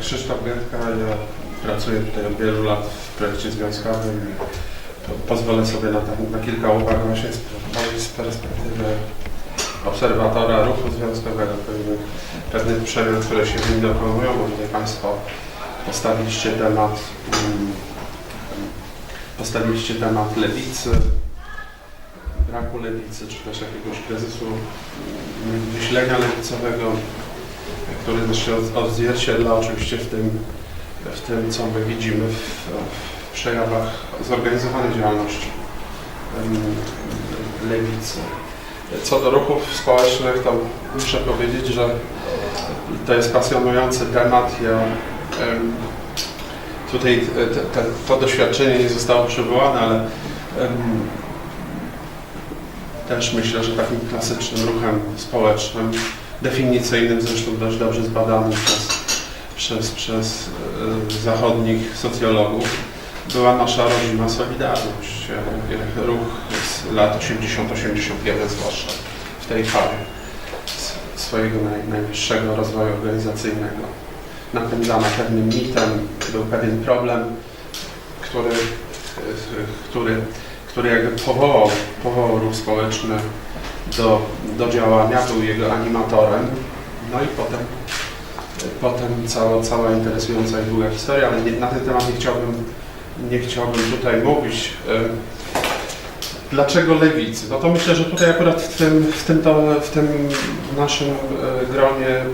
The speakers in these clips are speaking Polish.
Krzysztof Gętka, ja pracuję tutaj od wielu lat w projekcie związkowym i po, pozwolę sobie na, tak- na kilka uwag właśnie z, z perspektywy obserwatora ruchu związkowego, pewnych, pewnych przemian, które się w nim dokonują, bo tutaj Państwo postawiliście temat mm, postawiliście temat lewicy, braku lewicy, czy też jakiegoś kryzysu mm, myślenia lewicowego, który też się od- odzwierciedla oczywiście w tym, w tym co my widzimy w, w przejawach zorganizowanej działalności lewicy. Co do ruchów społecznych, to muszę powiedzieć, że to jest pasjonujący temat. Ja tutaj te, te, to doświadczenie nie zostało przywołane, ale też myślę, że takim klasycznym ruchem społecznym, definicyjnym, zresztą dość dobrze zbadanym przez, przez, przez e, zachodnich socjologów, była nasza rodzima Solidarność. e, Ruch z lat 80-81 zwłaszcza w tej fali s- swojego naj, najwyższego rozwoju organizacyjnego. Napędzana pewnym mitem, był pewien problem, który, e, który, który jakby powołał, powołał ruch społeczny do, do działania, był jego animatorem. No i potem, potem cała, cała interesująca i długa historia, ale nie, na ten temat nie chciałbym, nie chciałbym tutaj mówić. Dlaczego lewicy? No to myślę, że tutaj akurat w tym, w tym, to, w tym naszym e, gronie e,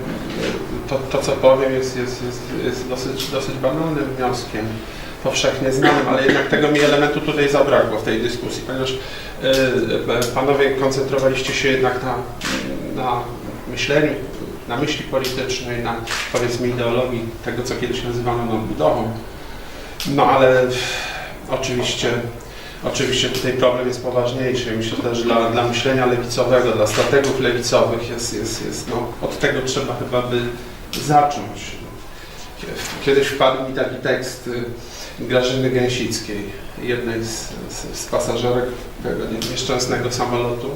to, to co powiem jest, jest, jest, jest dosyć, dosyć banalnym wnioskiem, powszechnie znanym, ale jednak tego mi elementu tutaj zabrakło w tej dyskusji, ponieważ e, e, panowie koncentrowaliście się jednak na, na myśleniu, na myśli politycznej, na powiedzmy ideologii tego, co kiedyś nazywano nadbudową. No ale oczywiście Oczywiście tutaj problem jest poważniejszy. Myślę też dla, dla myślenia lewicowego, dla strategów lewicowych jest, jest, jest no, od tego trzeba chyba by zacząć. Kiedyś wpadł mi taki tekst y, Grażyny Gęsickiej, jednej z, z, z pasażerek tego nie- nieszczęsnego samolotu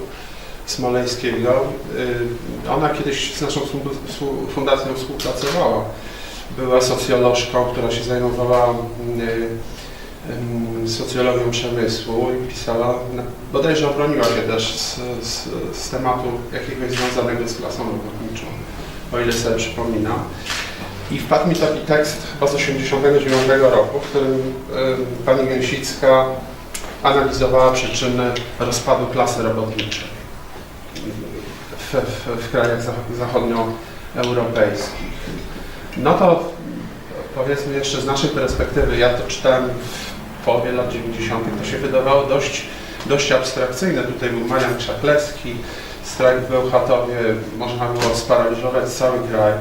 smoleńskiego. Y, Ona kiedyś z naszą fundacją współpracowała. Była socjolożką, która się zajmowała y, em, socjologią przemysłu i pisała, na- bodajże obroniła się też z, z, z tematu jakiegoś związanego z klasą robotniczą, o ile sobie przypominam. I wpadł mi taki tekst chyba z 1989 roku, w którym em, pani Gęsicka analizowała przyczyny rozpadu klasy robotniczej w, w, w krajach zach- zachodnioeuropejskich. No to powiedzmy jeszcze z naszej perspektywy, ja to czytałem w połowie lat 90., to się wydawało dość, dość abstrakcyjne. Tutaj był Marian Krzaklewski, strajk w Bełchatowie, można było sparaliżować cały kraj.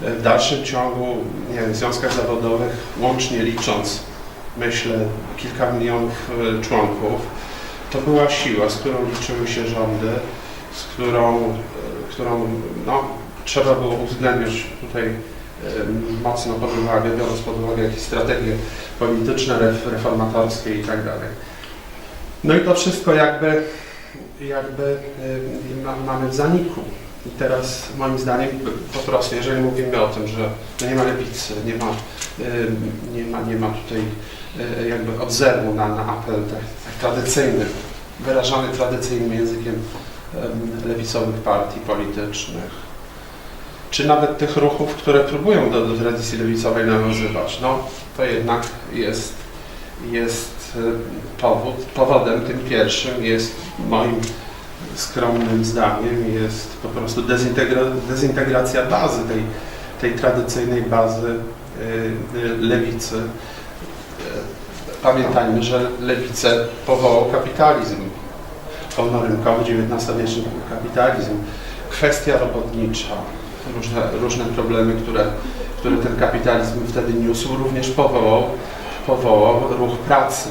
W dalszym ciągu, nie wiem, w związkach zawodowych, łącznie licząc, myślę, kilka milionów e, członków, to była siła, z którą liczyły się rządy, z którą, e, którą no, trzeba było uwzględniać tutaj em, mocno pod uwagę, biorąc pod uwagę jakieś strategie polityczne, ref- reformatorskie i tak dalej. No i to wszystko jakby, jakby mamy w zaniku. I teraz moim zdaniem po prostu, jeżeli mówimy o tym, że no nie ma lewicy, nie ma, em, nie ma, nie ma tutaj e, jakby odzewu na, na apel tak, tak tradycyjny, wyrażany tradycyjnym językiem em, lewicowych partii politycznych, czy nawet tych ruchów, które próbują do, do tradycji lewicowej nawiązywać, no to jednak jest, jest e, powód. Powodem tym pierwszym jest moim skromnym zdaniem jest po prostu dezintegra, dezintegracja bazy tej, tej tradycyjnej bazy y, y, lewicy. Y, Pamiętajmy, że lewicę powołał kapitalizm wolnorynkowy, XIX-wieczny kapitalizm. Kwestia robotnicza, różne, różne problemy, które, które ten kapitalizm wtedy niósł, również powołał, powołał ruch pracy.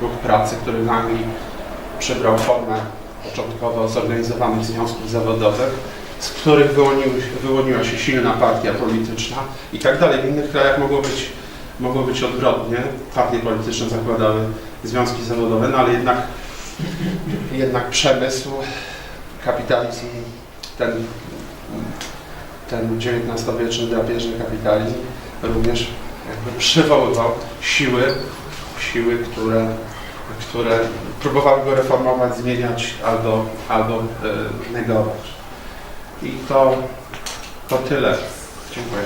Ruch pracy, który w Anglii przybrał formę początkowo zorganizowanych związków zawodowych, z których wyłoniły, wyłoniła się silna partia polityczna i tak dalej. W innych krajach mogło być, mogło być odwrotnie. Partie polityczne zakładały związki zawodowe, no ale jednak, jednak przemysł, kapitalizm, ten, ten XIX-wieczny drapieżny kapitalizm również jakby przywoływał siły, siły, które, które próbowały go reformować, zmieniać albo, albo e, negować. I to, to tyle. Dziękuję.